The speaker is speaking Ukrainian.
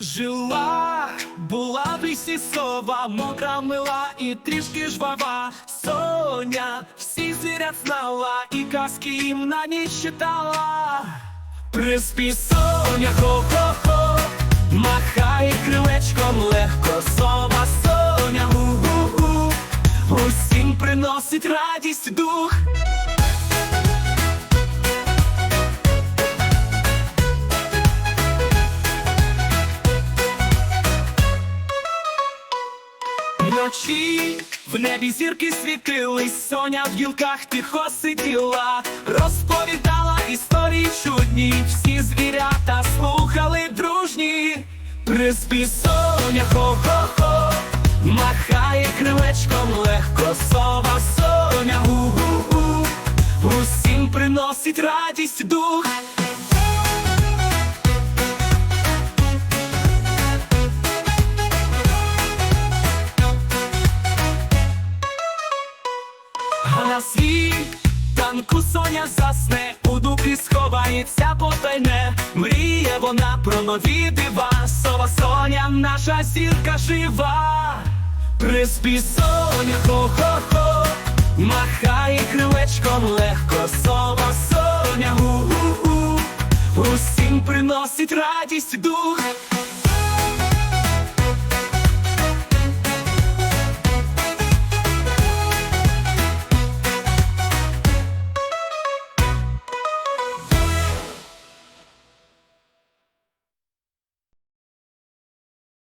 Жила, була в лісі сова, мокра мила і трішки жвава. Соня всіх звірят знала і казки їм на ніч читала. Приспі Соня, хо-хо-хо, махає крилечком легко, сова Соня, гу-гу-гу, усім приносить радість дух. Вночі в небі зірки світились, Соня в гілках тихо сиділа, розповідала історії чудні, всі звірята слухали дружні. Приспі Соня, хо-хо-хо, махає крилечком легко, сова Соня, гу-гу-гу, усім приносить радість дух. На світанку Соня засне, у дупі сховається потайне. Мріє вона про нові дива, сова Соня, наша зірка жива. Приспі Соня, хо-хо-хо, махає крилечком легко, сова Соня, гу-гу-гу, усім приносить радість дух.